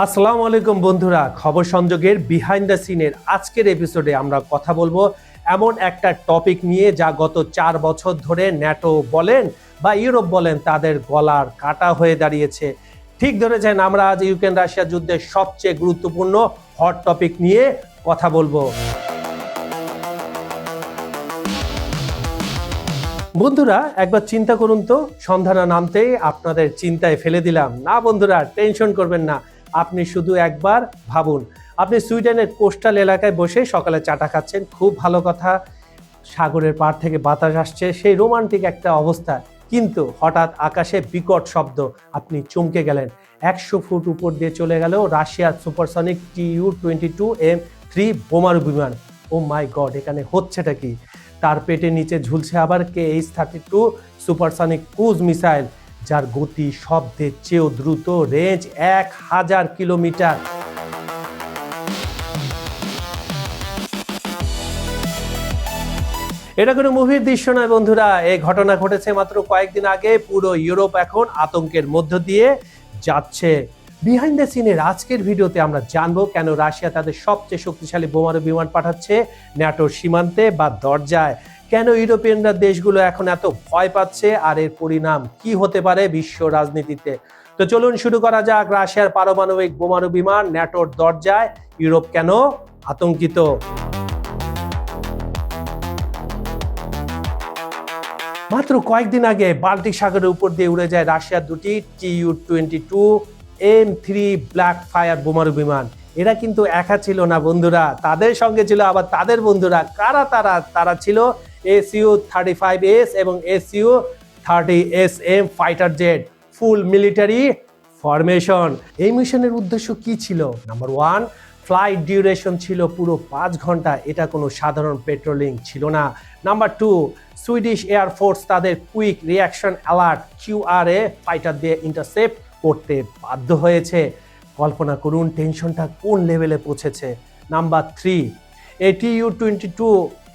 আসসালামু আলাইকুম বন্ধুরা, খবর সংযোগের বিহাইন্ড দ্য সিনের আজকের এপিসোডে আমরা কথা বলব এমন একটা টপিক নিয়ে যা গত চার বছর ধরে ন্যাটো বলেন বা ইউরোপ বলেন তাদের গলার কাটা হয়ে দাঁড়িয়েছে। ঠিক ধরেছেন, আমরা আজ ইউক্রেন রাশিয়া যুদ্ধের সবচেয়ে গুরুত্বপূর্ণ হট টপিক নিয়ে কথা বলব। বন্ধুরা, একবার চিন্তা করুন তো, সন্ধ্যা নামতেই আপনাদের চিন্তায় ফেলে দিলাম। না বন্ধুরা টেনশন করবেন না। আপনি শুধু একবার ভাবুন। আপনি সুইডেনের কোস্টাল এলাকায় বসে সকালে চাটা খাচ্ছেন, খুব ভালো কথা। সাগরের পাড় থেকে বাতাস আসছে, সেই রোমান্টিক একটা অবস্থা। কিন্তু হঠাৎ আকাশে বিকট শব্দ, আপনি চমকে গেলেন। একশো ফুট উপর দিয়ে চলে গেল রাশিয়ার supersonic T U twenty two M three বোমারু বিমান। ও মাই গড, এখানে হচ্ছেটা কি? তার পেটের নিচে ঝুলছে আবার K H thirty two supersonic cruise missile. যার গতি শব্দের চেয়েও দ্রুত রেঞ্জ এক হাজার কিলোমিটার। এটা কোনো মুভির দৃশ্য নয় বন্ধুরা, এই ঘটনা ঘটেছে মাত্র কয়েকদিন আগে, পুরো ইউরোপ এখন আতঙ্কের মধ্য দিয়ে যাচ্ছে। বিহাইন্ড দ্য সিনের আজকের ভিডিওতে আমরা জানব কেন রাশিয়া তাদের সবচেয়ে শক্তিশালী বোমারু বিমান পাঠাচ্ছে ন্যাটোর সীমান্তে বা দরজায়। কেন ইউরোপিয়ানরা দেশগুলো এখন এত ভয় পাচ্ছে আর এর পরিণাম কি হতে পারে বিশ্ব রাজনীতিতে? তো চলুন শুরু করা যাক রাশিয়ার পারমাণবিক বোমারু বিমান ন্যাটোর দরজায়। ইউরোপ কেন আতঙ্কিত? মাত্র কয়েকদিন আগে বাল্টিক সাগরের উপর দিয়ে উড়ে যায় রাশিয়ার দুটি T U twenty two M three black fire বোমারু বিমান। এরা কিন্তু একা ছিল না বন্ধুরা, তাদের সঙ্গে ছিল আবার তাদের বন্ধুরা। কারা তারা? তারা ছিল এসইউ থার্টি ফাইভ এস এবং SU thirty S M fighter jet full military formation এই মিশনের উদ্দেশ্য কি ছিল? নাম্বার ওয়ান ফ্লাইট ডিউরেশন ছিল পুরো পাঁচ ঘণ্টা। এটা কোনো সাধারণ পেট্রোলিং ছিল না। Number two Swedish air force তাদের quick reaction alert QRA fighter দিয়ে ইন্টারসেপ্ট করতে বাধ্য হয়েছে। কল্পনা করুন টেনশনটা কোন লেভেলে পৌঁছেছে? নাম্বার থ্রি এটি U twenty two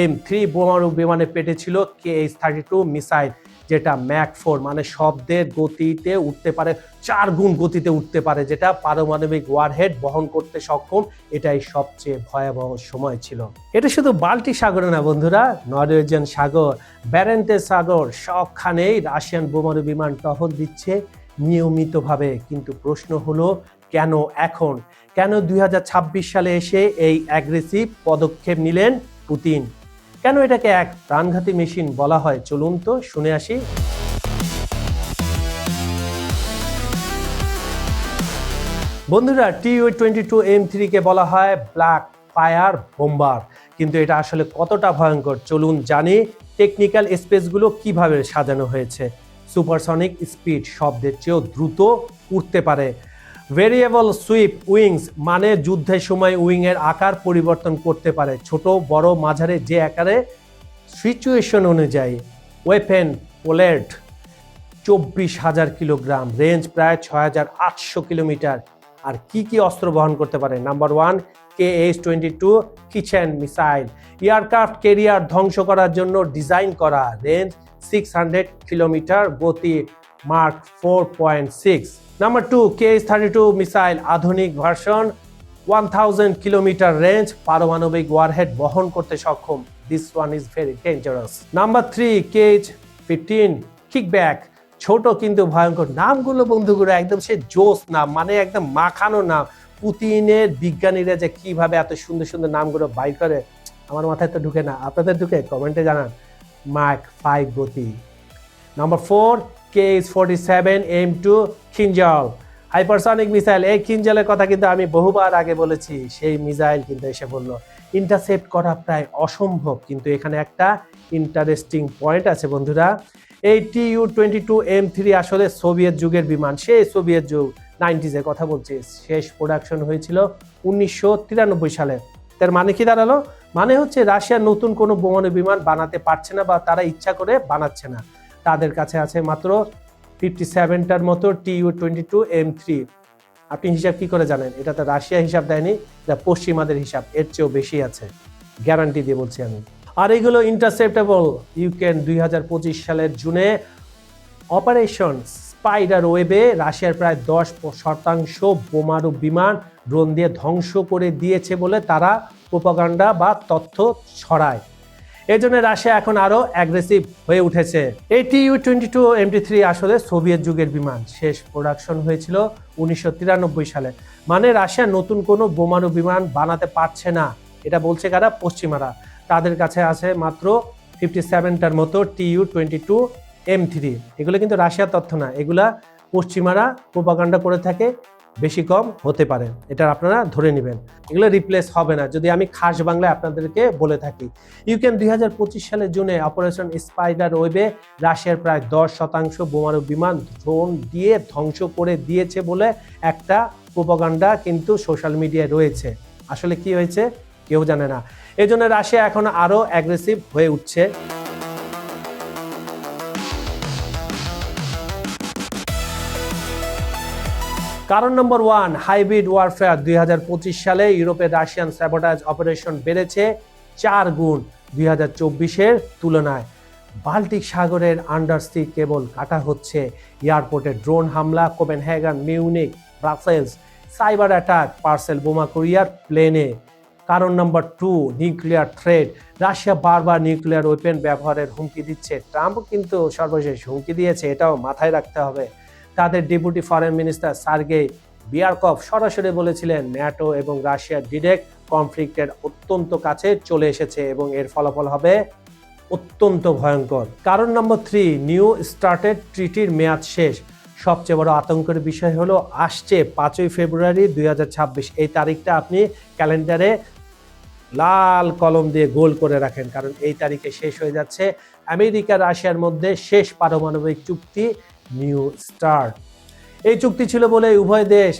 M three বোমারু বিমানে পেটে ছিল K H thirty two missile, যেটা ম্যাক ফোর মানে শব্দের গতিতে উঠতে পারে, চার গুণ গতিতে উঠতে পারে, যেটা পারমাণবিক ওয়ারহেড বহন করতে সক্ষম। এটাই সবচেয়ে ভয়াবহ সময় ছিল। এটা শুধু বাল্টি সাগরে না বন্ধুরা, নরওয়েজিয়ান সাগর, ব্যারেন্টে সাগর, সবখানেই রাশিয়ান বোমারু বিমান টহল দিচ্ছে নিয়মিতভাবে। কিন্তু প্রশ্ন হলো, কেন এখন? কেন দুই হাজার ছাব্বিশ সালে এসে এই অ্যাগ্রেসিভ পদক্ষেপ নিলেন পুতিন? কেন এটাকে এক প্রাণঘাতী মেশিন বলা হয়? চলুন তো শুনে আসি। বন্ধুরা টি টোয়েন্টি টু এম থ্রিকে বলা হয় ব্ল্যাক ফায়ার বোম্বার। কিন্তু এটা আসলে কতটা ভয়ঙ্কর? চলুন জানি টেকনিক্যাল স্পেসগুলো কীভাবে সাজানো হয়েছে। সুপারসনিক স্পিড শব্দের চেয়েও দ্রুত উঠতে পারে। ভেরিয়েবল সুইপ উইংস মানে যুদ্ধের সময় উইংয়ের আকার পরিবর্তন করতে পারে। ছোট, বড়, মাঝারে, যে আকারে সিচুয়েশন অনুযায়ী। ওয়েপেন পোলেট চব্বিশ হাজার কিলোগ্রাম। রেঞ্জ প্রায় ছয় হাজার আটশো কিলোমিটার। আর কি কি অস্ত্র বহন করতে পারে? Number one K H twenty two kitchen missile aircraft carrier ধ্বংস করার জন্য ডিজাইন করা। রেঞ্জ সিক্স হান্ড্রেড কিলোমিটার গতি mark four point six number two K thirty two missile আধুনিক version one thousand kilometre range পারমাণবিক ওয়ারহেড বহন করতে সক্ষম। This one is very dangerous number three K H fifteen kickback ছোট কিন্তু ভয়ঙ্কর। নামগুলো বন্ধুগুলো, একদম সে জোস নাম মানে একদম মাখানো নাম। পুতিনের বিজ্ঞানীরা যে কীভাবে এত সুন্দর সুন্দর নামগুলো বাই করে, আমার মাথায় তো ঢুকে না। আপনাদের ঢুকে কমেন্টে জানান। মার্ক ফাইভ গতি। Number four K H forty seven M two Kinzhal. Hypersonic missile, এই খিঞ্জলের কথা কিন্তু আমি বহুবার আগে বলেছি, সেই মিসাইল কিন্তু এসে বলল ইন্টারসেপ্ট করা প্রায় অসম্ভব, কিন্তু এখানে একটা ইন্টারেস্টিং পয়েন্ট আছে বন্ধুরা। এই T U twenty two M three আসলে সোভিয়েত যুগের বিমান, সেই সোভিয়েত যুগ নাইনটিজের কথা বলছি। শেষ প্রোডাকশন হয়েছিল উনিশশো তিরানব্বই সালে। তার মানে কি দাঁড়াল? মানে হচ্ছে রাশিয়া নতুন কোনো বোমানু বিমান বানাতে পারছে না বা তারা ইচ্ছা করে বানাচ্ছে না। তাদের কাছে আছে মাত্র ফিফটি সেভেনটার মতো T U twenty two M three আপনি হিসাব কি করে জানেন? এটা তো রাশিয়া হিসাব দেয়নি, এটা পশ্চিমাদের হিসাব, এর চেয়েও বেশি আছে। গ্যারান্টি দিয়ে বলছি আমি। আর এগুলো ইন্টারসেপ্টেবল ইউক্রেন দুই হাজার পঁচিশ সালের জুনে অপারেশন স্পাইডার ওয়েবে রাশিয়ার প্রায় দশ শতাংশ বোমারু বিমান ড্রোন দিয়ে ধ্বংস করে দিয়েছে বলে তারা প্রোপাগান্ডা বা তথ্য ছড়ায়। এই জন্য রাশিয়া এখন আরও অ্যাগ্রেসিভ হয়ে উঠেছে। এই T U twenty two MT three আসলে সোভিয়েত যুগের বিমান। শেষ প্রোডাকশন হয়েছিল উনিশশো তিরানব্বই সালে। মানে রাশিয়া নতুন কোনো বোমারু বিমান বানাতে পারছে না। এটা বলছে কারা? পশ্চিমারা। তাদের কাছে আছে মাত্র ফিফটি সেভেনটার মতো T U twenty two M three এগুলো কিন্তু রাশিয়ার তথ্য না। এগুলা পশ্চিমারা প্রোপাগান্ডা করে থাকে। বেশি কম হতে পারে। এটা আপনারা ধরে নেবেন। এগুলো রিপ্লেস হবে না। যদি আমি খাস বাংলায় আপনাদেরকে বলে থাকি ইউক্রেন দুই হাজার পঁচিশ সালের জুনে অপারেশন স্পাইডার ওয়েবে রাশিয়ার প্রায় দশ শতাংশ বোমারু বিমান ড্রোন দিয়ে ধ্বংস করে দিয়েছে বলে একটা প্রোপাগান্ডা কিন্তু সোশ্যাল মিডিয়ায় রয়েছে। আসলে কি হয়েছে? কেউ জানে না। এই জন্য রাশিয়া এখন আরও অ্যাগ্রেসিভ হয়ে উঠছে। কারণ নম্বর ওয়ান হাইব্রিড ওয়ারফেয়ার দুই হাজার পঁচিশ সালে ইউরোপের রাশিয়ান স্যাবোটাজ অপারেশন বেড়েছে চার গুণ দুই হাজার চব্বিশের তুলনায়। বাল্টিক সাগরের আন্ডারসি কেবল কাটা হচ্ছে। এয়ারপোর্টে ড্রোন হামলা Copenhagen Munich Brussels cyber attack parcel বোমা কোরিয়ার প্লেনে কারণ number two nuclear threat Russia বারবার নিউক্লিয়ার ওয়েপেন ব্যবহারের হুমকি দিচ্ছে। ট্রাম্প কিন্তু সর্বশেষ হুমকি দিয়েছে, এটাও মাথায় রাখতে হবে। তাদের ডেপুটি ফরেন মিনিস্টার সার্গে বিয়ারকভ সরাসরি বলেছিলেন, ন্যাটো এবং রাশিয়ার ডিরেক্ট কনফ্লিক্টের অত্যন্ত কাছে চলে এসেছে এবং এর ফলাফল হবে অত্যন্ত ভয়ঙ্কর। কারণ নম্বর থ্রি নিউ স্টার্টেড ট্রিটির মেয়াদ শেষ। সবচেয়ে বড় আতঙ্কের বিষয় হলো, আসছে পাঁচই ফেব্রুয়ারি দুই হাজার ছাব্বিশ। এই তারিখটা আপনি ক্যালেন্ডারে লাল কলম দিয়ে গোল করে রাখেন, কারণ এই তারিখে শেষ হয়ে যাচ্ছে আমেরিকা রাশিয়ার মধ্যে শেষ পারমাণবিক চুক্তি নিউ স্টার্ট এই চুক্তি ছিল বলে উভয় দেশ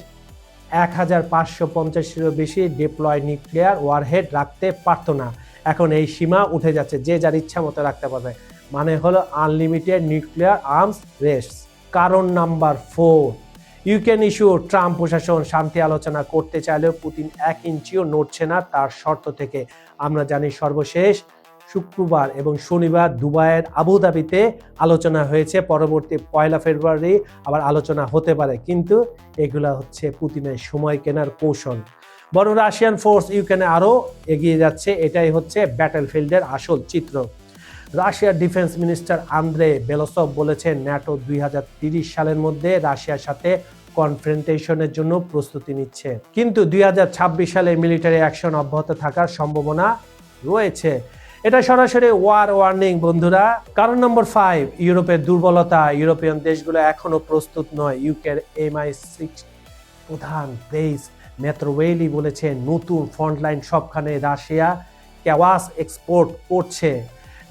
এক হাজার পাঁচশো পঞ্চাশেরও বেশি ডিপ্লয় নিউক্লিয়ার ওয়ারহেড রাখতে পারতো না। এখন এই সীমা উঠে যাচ্ছে, যে যার ইচ্ছা মতো রাখতে পারবে। মানে হলো আনলিমিটেড নিউক্লিয়ার আর্মস রেস কারণ number four Ukraine issue Trump প্রশাসন শান্তি আলোচনা করতে চাইলেও পুতিন এক ইঞ্চিও নড়ছে না তার শর্ত থেকে। আমরা জানি সর্বশেষ শুক্রবার এবং শনিবার দুবাইয়ের আবুধাবিতে আলোচনা হয়েছে। পরবর্তী পয়লা ফেব্রুয়ারি আবার আলোচনা হতে পারে, কিন্তু এগুলা হচ্ছে পুতিনের সময় কেনার কৌশল। বড় রাশিয়ান ফোর্স ইউক্রেনে আরও এগিয়ে যাচ্ছে, এটাই হচ্ছে ব্যাটেল ফিল্ডের আসল চিত্র। রাশিয়ার ডিফেন্স মিনিস্টার আন্দ্রে বেলসভ বলেছেন, ন্যাটো দুই সালের মধ্যে রাশিয়ার সাথে কনফ্রেন্টেশনের জন্য প্রস্তুতি নিচ্ছে। কিন্তু দুই হাজার ছাব্বিশ সালে মিলিটারি অ্যাকশন অব্যাহত থাকার সম্ভাবনা রয়েছে। এটা সরাসরি ওয়ার ওয়ার্নিং, বন্ধুরা। কারণ নম্বর ফাইভ ইউরোপের দুর্বলতা ইউরোপিয়ান দেশগুলো এখনও প্রস্তুত নয়। ইউকের এমআই সিক্স প্রধান প্রেস মেট্রোওয়েলি বলেছে, নতুন ফ্রন্টলাইন সবখানে রাশিয়া ক্যাওয়াস এক্সপোর্ট করছে।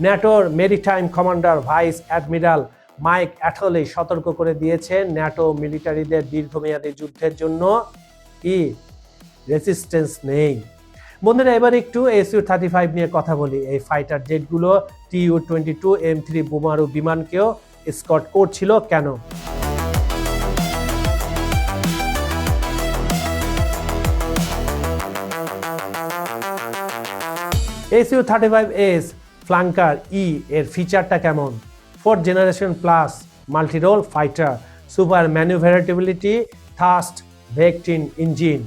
ন্যাটোর maritime commander vice admiral Mike অ্যাটলে সতর্ক করে দিয়েছেন ন্যাটো মিলিটারিদের দীর্ঘমেয়াদী যুদ্ধের জন্য কি রেসিস্টেন্স নেই। বন্ধুরা, এবার একটু এসইউ থার্টি ফাইভ নিয়ে কথা বলি। এই fighter জেটগুলো TU twenty two M three বোমারু বিমানকেও স্কট করছিল। কেন? SU thirty five S Flanker E এর ফিচারটা কেমন? Fourth generation plus multirole fighter super manoeuvrability thrust vectoring engine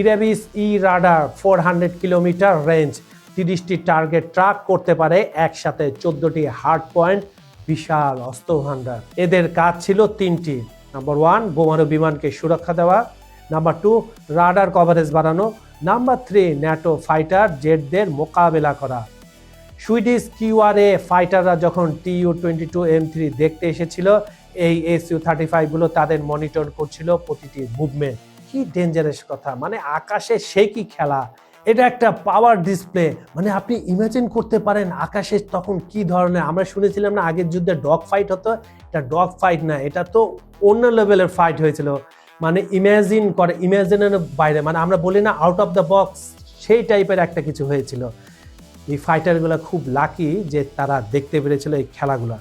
Irbis E radar four hundred kilometre range তিরিশটি টার্গেট ট্রাক করতে পারে, একসাথে চোদ্দটি হার্ড পয়েন্ট বিশাল অস্ত্র ভান্ডার এদের কাজ ছিল তিনটি। নাম্বার ওয়ান বোমারু বিমানকে সুরক্ষা দেওয়া। নাম্বার টু রাডার কভারেজ বাড়ানো। নাম্বার থ্রি ন্যাটো ফাইটার জেটদের মোকাবেলা করা। সুইডিশ কিউআরএ ফাইটাররা যখন TU twenty two M three দেখতে এসেছিল, এই এস ইউ থার্টি ফাইভগুলো তাদের মনিটর করছিল প্রতিটি মুভমেন্ট কি ডেঞ্জারাস কথা? মানে আকাশে সে কি খেলা? এটা একটা পাওয়ার ডিসপ্লে মানে আপনি ইমাজিন করতে পারেন আকাশে তখন কি ধরনের, আমরা শুনেছিলাম না আগের যুদ্ধে ডগ ফাইট হতো? এটা ডগ ফাইট না, এটা তো অন্য লেভেলের ফাইট হয়েছিল। মানে ইমাজিন করে ইমাজিনের বাইরে মানে আমরা বলি না আউট অফ দ্য বক্স সেই টাইপের একটা কিছু হয়েছিল। এই ফাইটারগুলো খুব লাকি যে তারা দেখতে পেরেছিল এই খেলাগুলো।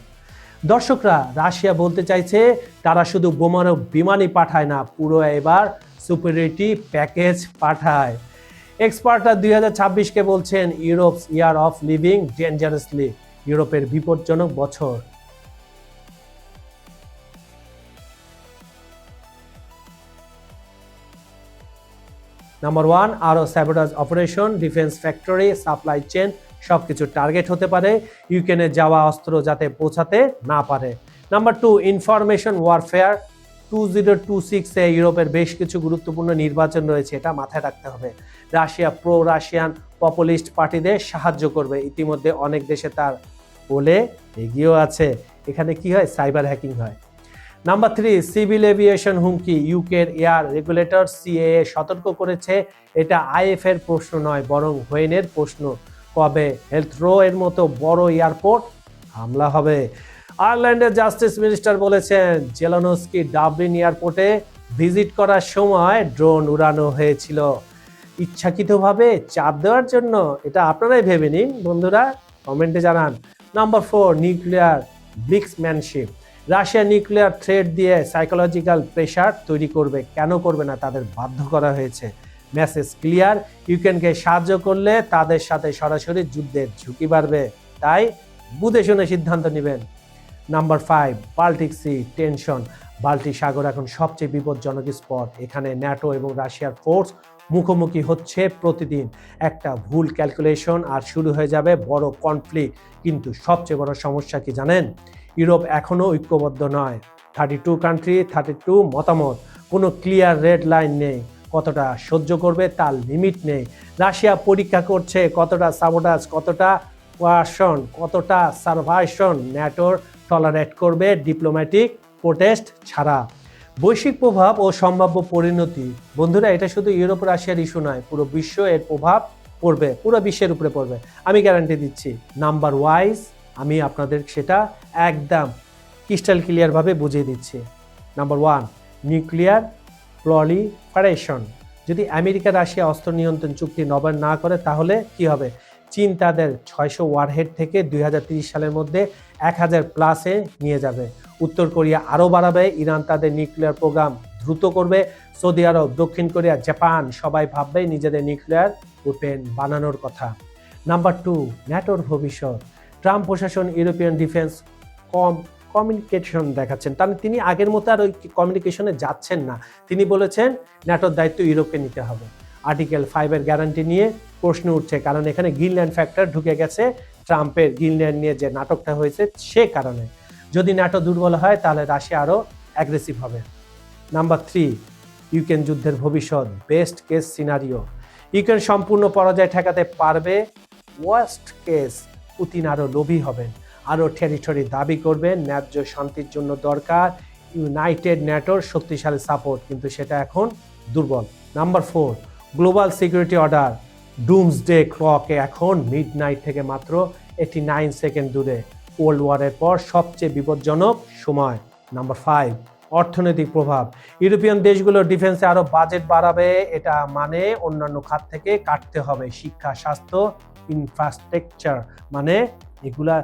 দর্শকরা, রাশিয়া বলতে চাইছে, তারা শুধু বোমারও বিমানই পাঠায় না, পুরো এবার সুপিরিটি প্যাকেজ পাঠায়। এক্সপার্টরা দুই হাজার ছাব্বিশকে বলছেন Europe year of living dangerously, ইউরোপের বিপজ্জনক বছর। নাম্বার ওয়ান, আরও sabotage operation, defence factory, supply chain সব কিছু টার্গেট হতে পারে। ইউক্রেনে যাওয়া অস্ত্র যাতে পৌঁছাতে না পারে। Number two, information warfare two zero two সিক্সে ইউরোপের বেশ কিছু গুরুত্বপূর্ণ নির্বাচন রয়েছে, এটা মাথায় রাখতে হবে। রাশিয়া প্রো রাশিয়ান পপুলিস্ট পার্টিদের সাহায্য করবে। ইতিমধ্যে অনেক দেশে তার বলে এগিয়েও আছে। এখানে কি হয়? সাইবার হ্যাকিং হয়। নাম্বার থ্রি, সিভিল এভিয়েশন হুমকি। ইউকের এয়ার রেগুলেটর সিএএ সতর্ক করেছে, এটা আইএফ এর প্রশ্ন নয়, বরং হোয়েনের প্রশ্ন। কবে? হেলথ রো এর মতো বড় এয়ারপোর্ট হামলা হবে। আয়ারল্যান্ডের জাস্টিস মিনিস্টার বলেছেন, জেলানোস্কি ডাবলিন এয়ারপোর্টে ভিজিট করার সময় ড্রোন উড়ানো হয়েছিল। ইচ্ছাকৃতভাবে চাপ দেওয়ার জন্য, এটা আপনারাই ভেবে নিন, বন্ধুরা, কমেন্টে জানান। Number four, nuclear brinkmanship Russia nuclear threat দিয়ে সাইকোলজিক্যাল প্রেশার তৈরি করবে, কেন করবে না, তাদের বাধ্য করা হয়েছে। মেসেজ ক্লিয়ার, ইউক্রেনকে সাহায্য করলে তাদের সাথে সরাসরি যুদ্ধের ঝুঁকি বাড়বে, তাই বুঝে শুনে সিদ্ধান্ত নেবেন। Number five Baltic sea tension Baltic সাগর এখন সবচেয়ে বিপজ্জনক স্পট এখানে ন্যাটো এবং রাশিয়ার ফোর্স মুখোমুখি হচ্ছে প্রতিদিন। একটা ভুল ক্যালকুলেশন আর শুরু হয়ে যাবে বড় কনফ্লিক্ট কিন্তু সবচেয়ে বড় সমস্যা কি জানেন? ইউরোপ এখনও ঐক্যবদ্ধ নয়। Thirty two country thirty two মতামত। কোনো ক্লিয়ার রেড লাইন নেই। কতটা সহ্য করবে তার লিমিট নেই। রাশিয়া পরীক্ষা করছে কতটা সাবোটাজ কতটা কোয়াশন কতটা সার্ভাইশন ন্যাটোর টলারেট করবে ডিপ্লোম্যাটিক প্রোটেস্ট ছাড়া। বৈশ্বিক প্রভাব ও সম্ভাব্য পরিণতি। বন্ধুরা, এটা শুধু ইউরোপ রাশিয়ার ইস্যু নয়, পুরো বিশ্ব এর প্রভাব পড়বে, পুরো বিশ্বের উপরে পড়বে। আমি গ্যারান্টি দিচ্ছি নাম্বার ওয়াইজ আমি আপনাদের সেটা একদম ক্রিস্টাল ক্লিয়ারভাবে বুঝিয়ে দিচ্ছি। নাম্বার ওয়ান নিউক্লিয়ার প্রলিফারেশন যদি আমেরিকা, রাশিয়া অস্ত্র নিয়ন্ত্রণ চুক্তি নবায়ন না করে, তাহলে কি হবে? চীন তাদের ছয়শো ওয়ারহেড থেকে দুই সালের মধ্যে এক হাজার প্লাসে নিয়ে যাবে। উত্তর কোরিয়া আরও বাড়াবে, ইরান তাদের নিউক্লিয়ার প্রোগ্রাম দ্রুত করবে, সৌদি আরব, দক্ষিণ কোরিয়া, জাপান সবাই ভাববে নিজেদের নিউক্লিয়ার ওপেন বানানোর কথা। নাম্বার টু, ন্যাটোর ভবিষ্যৎ। ট্রাম্প প্রশাসন, ইউরোপিয়ান ডিফেন্স কম, কমিউনিকেশন দেখাচ্ছেন। তাহলে তিনি আগের মতো আর ওই কমিউনিকেশনে যাচ্ছেন না। তিনি বলেছেন, ন্যাটোর দায়িত্ব ইউরোপকে নিতে হবে। আর্টিকেল ফাইভের গ্যারান্টি নিয়ে প্রশ্ন উঠছে, কারণ এখানে গ্রিনল্যান্ড ফ্যাক্টর ঢুকে গেছে ট্রাম্পের গ্রিনল্যান্ড নিয়ে যে নাটকটা হয়েছে সে কারণে। যদি ন্যাটো দুর্বল হয়, তাহলে রাশিয়া আরও অ্যাগ্রেসিভ হবে। নাম্বার থ্রি ইউক্রেন যুদ্ধের ভবিষ্যৎ বেস্ট কেস সিনারিও ইউক্রেন সম্পূর্ণ পরাজয় ঠেকাতে পারবে ওয়ার্স্ট কেস পুতিন আরও লোভী হবেন। আরও টেরিটরি দাবি করবেন ন্যায্য শান্তির জন্য দরকার ইউনাইটেড ন্যাটোর শক্তিশালী সাপোর্ট কিন্তু সেটা এখন দুর্বল। Number four global security order doomsday ক্লকে এখন মিড নাইট থেকে মাত্র এটি নাইন সেকেন্ড দূরে ওয়ার্ল্ড ওয়ারের পর সবচেয়ে বিপজ্জনক সময় নাম্বার ফাইভ অর্থনৈতিক প্রভাব। ইউরোপিয়ান দেশগুলো ডিফেন্সে আরও বাজেট বাড়াবে, এটা মানে অন্যান্য খাত থেকে কাটতে হবে শিক্ষা, স্বাস্থ্য ইনফ্রাস্ট্রাকচার মানে এগুলা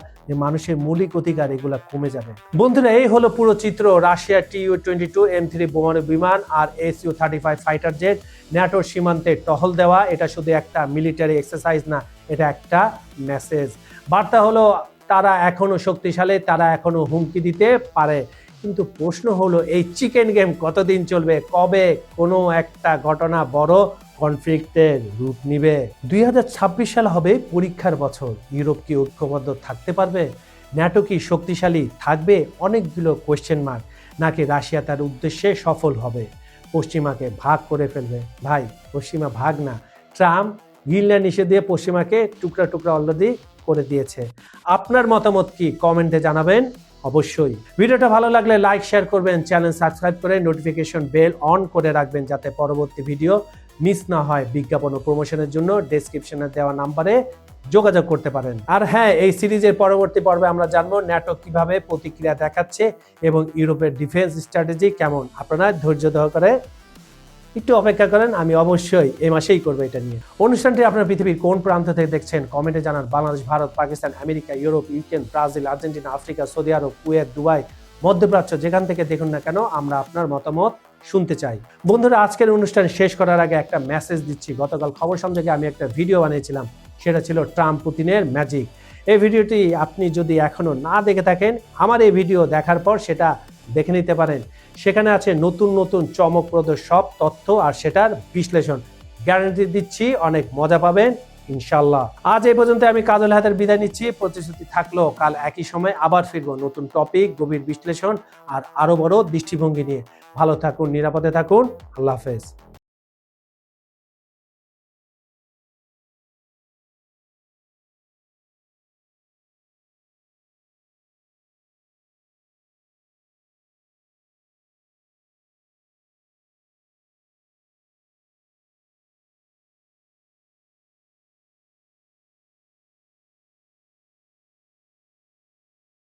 মানুষের মৌলিক অধিকার, এগুলা কমে যাবে। বন্ধুরা, এই হলো পুরো চিত্র, Russia T U twenty two M three বোমারু বিমান আর S U thirty five fighter jet ন্যাটোর সীমান্তে টহল দেওয়া। এটা শুধু একটা মিলিটারি এক্সারসাইজ না, এটা একটা মেসেজ বার্তা হলো, তারা এখনও শক্তিশালী, তারা এখনও হুমকি দিতে পারে। কিন্তু প্রশ্ন হলো, এই চিকেন গেম কতদিন চলবে? কবে কোনো একটা ঘটনা বড় কনফ্লিক্টের রূপ নিবে। দুই ছাব্বিশ সাল হবে পরীক্ষার বছর। ইউরোপ কি ঐক্যবদ্ধ থাকতে পারবে? ন্যাটো কি শক্তিশালী থাকবে? অনেকগুলো কোয়েশ্চেন মার্ক নাকি রাশিয়া তার উদ্দেশ্যে সফল হবে? পশ্চিমাকে ভাগ করে ফেলবে। ভাই, পশ্চিমা ভাগ না। ট্রাম্প গ্রিনল্যান্ড নিষেধ পশ্চিমাকে টুকরা টুকরা অলরেডি করে দিয়েছে। আপনার মতামত কি কমেন্টে জানাবেন অবশ্যই। ভিডিওটা ভালো লাগলে লাইক শেয়ার করবেন। চ্যানেল সাবস্ক্রাইব করে নোটিফিকেশন বেল অন করে রাখবেন, যাতে পরবর্তী ভিডিও মিস না হয় বিজ্ঞাপন ও প্রমোশনের জন্য ডেসক্রিপশনে দেওয়া নাম্বারে যোগাযোগ করতে পারেন। আর হ্যাঁ এই সিরিজের পরবর্তী পর্বে আমরা জানব ন্যাটো কীভাবে প্রতিক্রিয়া দেখাচ্ছে এবং ইউরোপের ডিফেন্স স্ট্র্যাটেজি কেমন। আপনারা ধৈর্য সহকারে একটু অপেক্ষা করেন, আমি অবশ্যই এ মাসেই করব এটা নিয়ে। অনুষ্ঠানটি আপনার পৃথিবীর কোন প্রান্ত থেকে দেখছেন? কমেন্টে জানান। Bangladesh, Bharat, Pakistan, America, Europe Ukraine Brazil, Argentina, Africa, Saudi Arab, Kuwait, Dubai, মধ্যপ্রাচ্য, যেখান থেকে দেখুন না কেন, আমরা আপনার মতামত শুনতে চাই। বন্ধুরা, আজকের অনুষ্ঠান শেষ করার আগে একটা মেসেজ দিচ্ছি। গতকাল খবর সংযোগে আমি একটা ভিডিও বানিয়েছিলাম। সেটা ছিল ট্রাম্প পুতিনের ম্যাজিক এই ভিডিওটি আপনি যদি এখনও না দেখে থাকেন, আমার এই ভিডিও দেখার পর সেটা দেখে নিতে পারেন। সেখানে আছে নতুন নতুন, চমকপ্রদ সব তথ্য আর সেটার বিশ্লেষণ। গ্যারান্টি দিচ্ছি, অনেক মজা পাবেন। ইনশাল্লাহ আজ এই পর্যন্ত আমি কাজল হাতের বিদায় নিচ্ছি। প্রতিশ্রুতি থাকল, কাল একই সময় আবার ফিরবো নতুন টপিক গভীর বিশ্লেষণ আর আরও বড় দৃষ্টিভঙ্গি নিয়ে। ভালো থাকুন, নিরাপদে থাকুন। আল্লাহ হাফেজ।